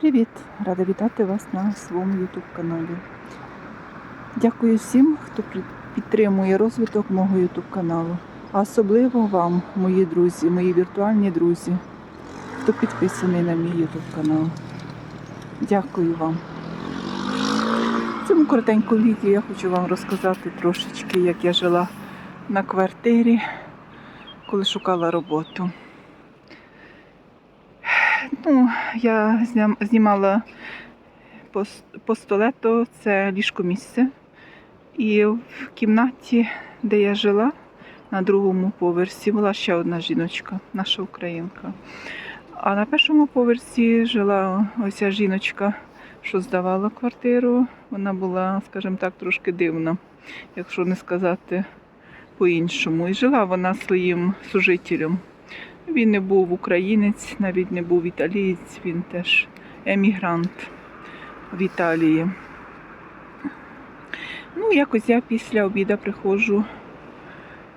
привіт! Рада вітати вас на своєму YouTube каналі. Дякую всім, хто підтримує розвиток мого YouTube каналу. А особливо вам, мої друзі, мої віртуальні друзі, хто підписаний на мій YouTube канал. Дякую вам. В цьому коротенькому відео я хочу вам розказати трошечки, як я жила на квартирі, коли шукала роботу. Ну, я знімала пос- постолето, це ліжко місце. І в кімнаті, де я жила, на другому поверсі, була ще одна жіночка, наша українка. А на першому поверсі жила оця жіночка, що здавала квартиру. Вона була, скажімо так, трошки дивна, якщо не сказати по-іншому. І жила вона своїм сужителем. Він не був українець, навіть не був італієць, він теж емігрант в Італії. Ну, якось я після обіду приходжу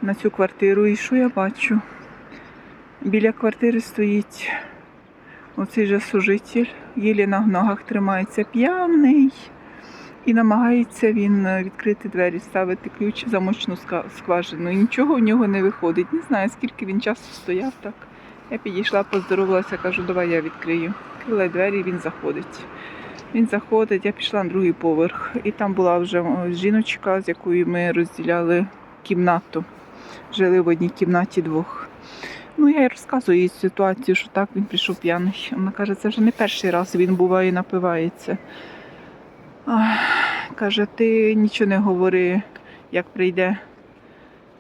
на цю квартиру і що я бачу? Біля квартири стоїть оцей же служитель, єлі на ногах тримається п'яний. І намагається він е, відкрити двері, ставити ключ в замочну скважину. І нічого в нього не виходить. Не знаю, скільки він часу стояв так. Я підійшла, поздоровалася, кажу, давай я відкрию. Відкрила двері, він заходить. Він заходить, я пішла на другий поверх. І там була вже жіночка, з якою ми розділяли кімнату. Жили в одній кімнаті двох. Ну, я їй розказую їй ситуацію, що так він прийшов п'яний. Вона каже, це вже не перший раз він буває напивається. Каже, ти нічого не говори, як прийде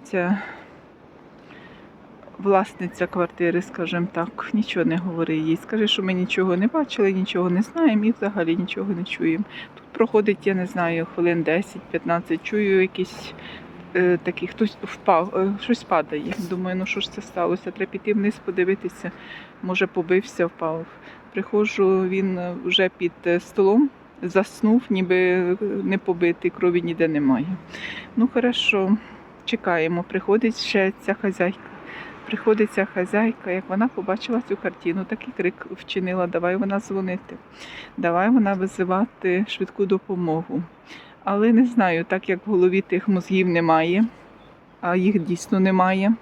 ця власниця квартири, скажімо так, нічого не говори їй. Скажи, що ми нічого не бачили, нічого не знаємо і взагалі нічого не чуємо. Тут проходить, я не знаю, хвилин 10-15, чую якісь е, такі, хтось впав, е, щось падає. Думаю, ну що ж це сталося? Треба піти вниз подивитися. Може, побився, впав. Приходжу, він вже під е, столом заснув, ніби е, не побитий, крові ніде немає. Ну, хорошо, чекаємо. Приходить ще ця хазяйка. Приходить ця хазяйка, як вона побачила цю картину, такий крик вчинила, давай вона дзвонити, давай вона визивати швидку допомогу. Але не знаю, так як в голові тих мозгів немає, а їх дійсно немає.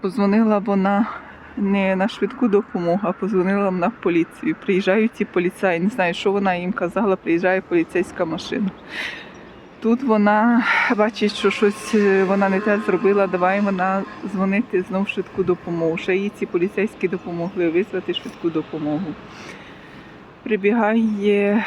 Позвонила вона не на швидку допомогу, а позвонила на поліцію. Приїжджають ці поліцаї, не знаю, що вона їм казала, приїжджає поліцейська машина. Тут вона бачить, що щось е, вона не те зробила, давай вона дзвонити знов швидку допомогу. Ще їй ці поліцейські допомогли визвати швидку допомогу. Прибігає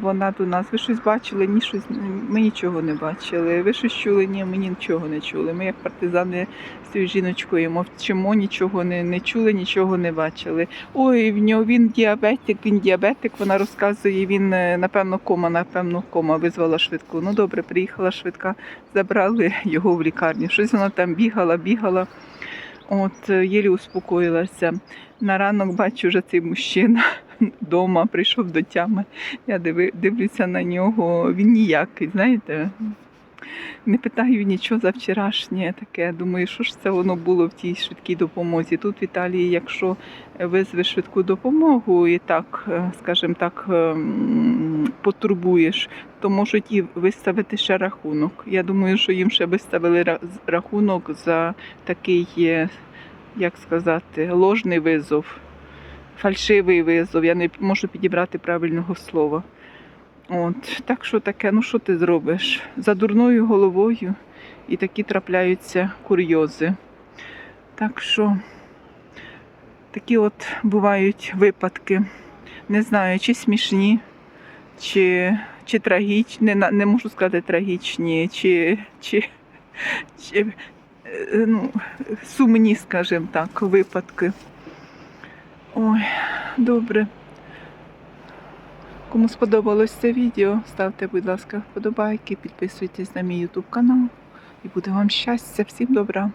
вона до нас. Ви щось бачили? Ні, щось ми нічого не бачили. Ви щось чули? Ні, ми нічого не чули. Ми, як партизани з цією жіночкою, мовчимо, нічого не, не чули, нічого не бачили. Ой, в нього він діабетик, він діабетик. Вона розказує, він е, напевно кома, напевно, кома визвала швидку. Ну добре, приїхала швидка, забрали його в лікарню. Щось вона там бігала, бігала. От, е, єлі успокоїлася. На ранок бачу вже цей мужчина вдома прийшов до тями. Я дивлюся на нього. Він ніякий, знаєте. Не питаю нічого за вчорашнє таке. Думаю, що ж це воно було в тій швидкій допомозі. Тут в Італії, якщо визвеш швидку допомогу і так, е, скажімо так, ем, потурбуєш, то можуть і виставити ще рахунок. Я думаю, що їм ще виставили рахунок за такий, е, як сказати, ложний визов, фальшивий визов. Я не можу підібрати правильного слова. От, так що таке, ну що ти зробиш? За дурною головою і такі трапляються курйози. Так що такі от бувають випадки. Не знаю, чи смішні, чи, чи трагічні, не, не можу сказати трагічні, чи, чи, чи е, ну, сумні, скажімо так, випадки. Ой, добре. Кому сподобалось це відео, ставте, будь ласка, вподобайки, підписуйтесь на мій YouTube канал і буде вам щастя. Всім добра!